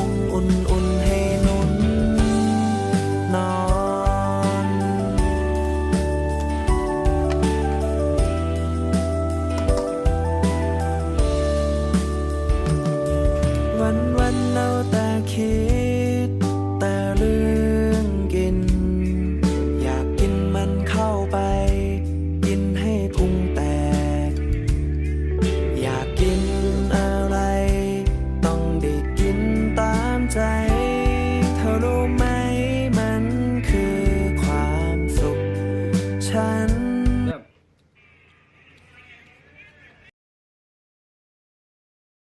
งอุ่น no matter